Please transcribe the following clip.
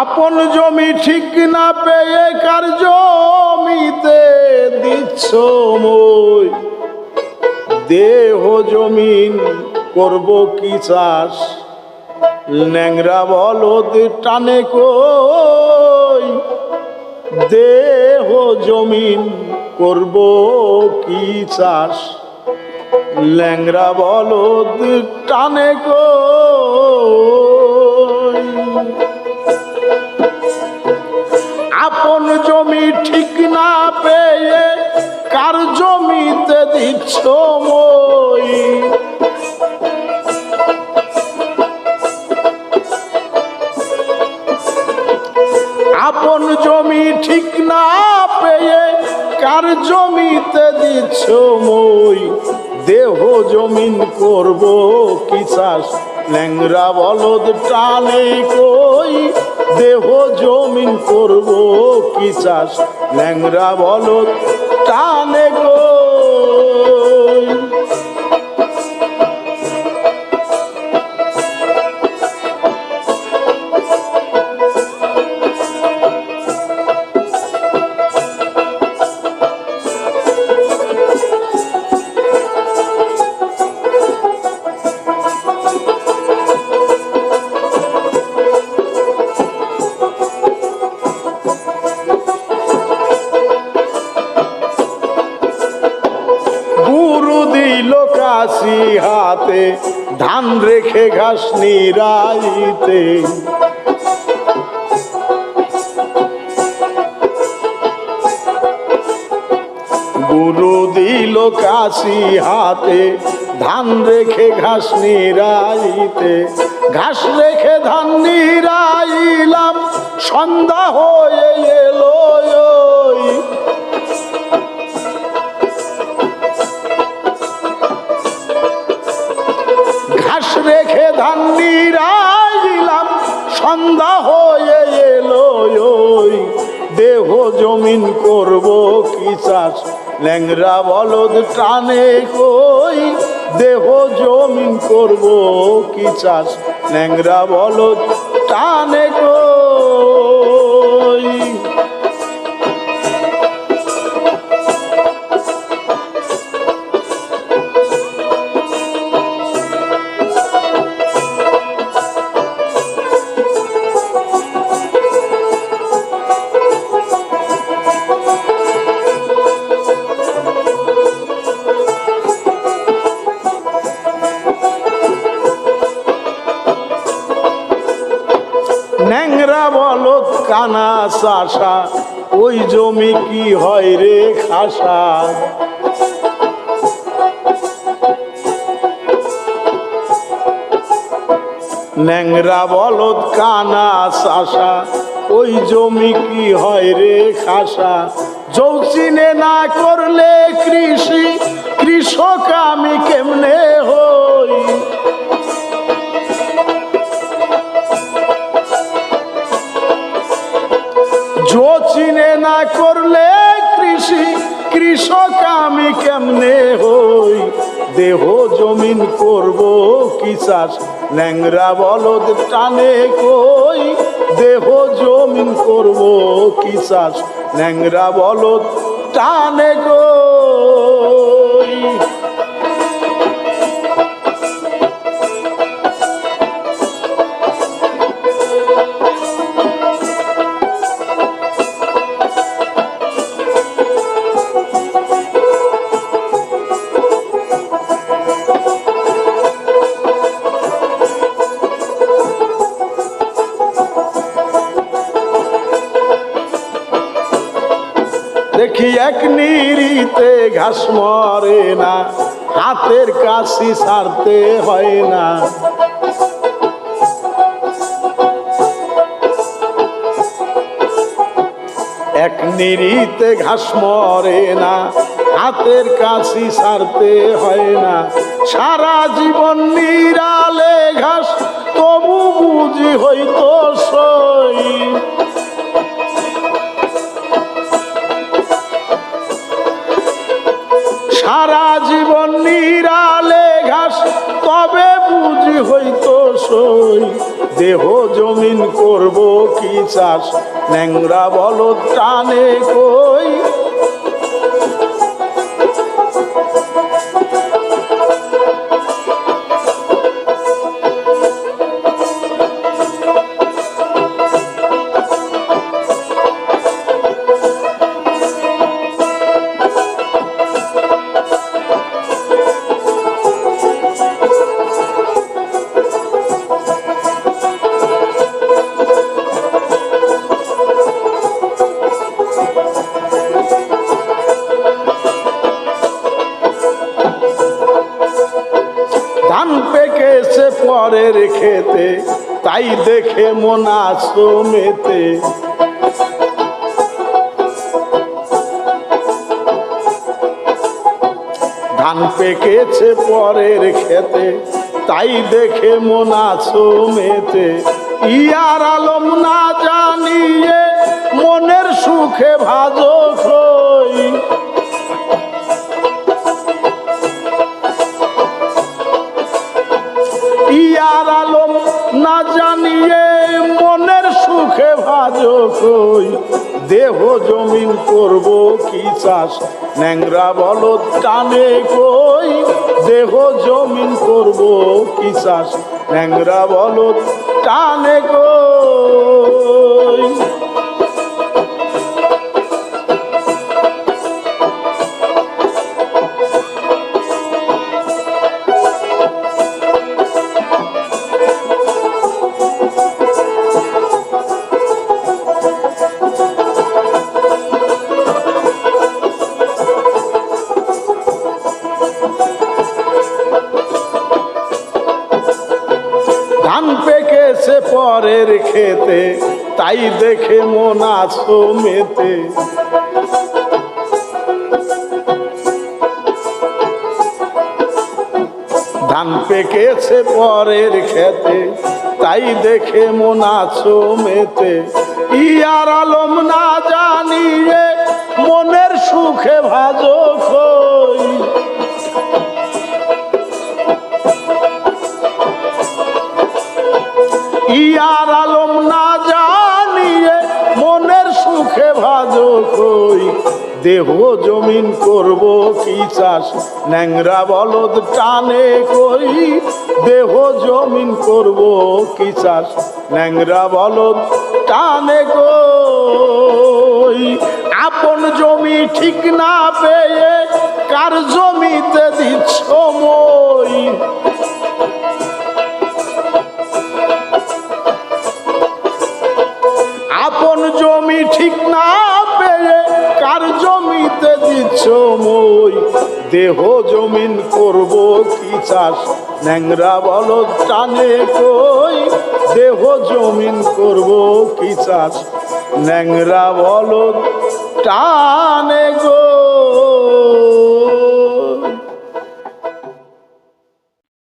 আপন জমি ঠিক না পেয়ে কার জমিতে দিচ্ছ মই। দেহ জমিন করব কি চাষ? ন্যাংরা বলদ টানে কই? দেহ জমিন করব কি চাষ? ল্যাংরা বলদ টানে কই? জমি ঠিক না পেয়ে, কার জমিতে দিচ্ছ মই? আপন জমি ঠিক না পেয়ে, কার জমিতে দিচ্ছ মই? দেহ জমিন করব কি চাষ ল্যাংরা বলদ টানে কই? দেহ জমিন করব কি চাষ? ল্যাংরা বলো টানে কই দিল হাতে, ধান রেখে ঘাস নিরাইতে গুরু দিল কাশি হাতে, ধান রেখে ঘাস নিরাইতে ঘাস রেখে ধান নিরাইলাম, সন্ধ্যা হয়ে এলো কি চাষ? ল্যাংরা বলদ টানে কই? দেহ জমিন করব কি চাষ? ল্যাংরা বলদ টানে কই? কানা চাষা, ওই জমি কি হয় রে খাসা? ন্যাংরা বলদ কানা চাষা, ওই জমি কি হয় রে খাসা? যৌচিনে না করলে কৃষি, কৃষক আমি কেমনে দেহ জমিন করব কি চাষ? ল্যাংরা বলদ টানে কই? দেহ জমিন করব কি চাষ? ল্যাংরা বলদ টানে কই? দেখি এক নিরিতে ঘাস মরে না, হাতের কাশি সারতে হয় না। এক নিরিতে ঘাস মরে না, হাতের কাশি সারতে হয় না। সারা জীবন নিরালে ঘাস, তবু বুঝি হইতো সারা দেহ জমিন করব কি চাষ? ন্যাংরা বল টানে কই? পেকেছে পরের খেতে, তাই দেখে মন মেতে। ধান পেকেছে পরের খেতে, তাই দেখে মন মেতে। ইয়ার আলম না জানিয়ে মনের সুখে ভাজো কই দেহ জমিন করব কি চাষ? ন্যাংরা বলদ টানে কই? দেহ জমিন করব কি চাষ? ন্যাংরা বলদ টানে কই? পরের খেতে, তাই দেখে মন আছো মেতে। ধান পেকেছে পরের খেতে, তাই দেখে মন আছো মেতে। ইয়ার আলম না জানিয়ে মনের সুখে ভাজো খই কই দেহ জমিন করব কি চাষ? ন্যাংরা বলদ টানে কই? দেহ জমিন করব কি চাষ? ন্যাংরা বলদ টানে কই? আপন জমি ঠিক না পেয়ে কার জমিতে দিচ্ছ? দেহ জমিন করব কি চাষ? ন্যাংরা বল টানে কই? দেহ জমিন করব কি চাষ? ন্যাংরা বল টানে গো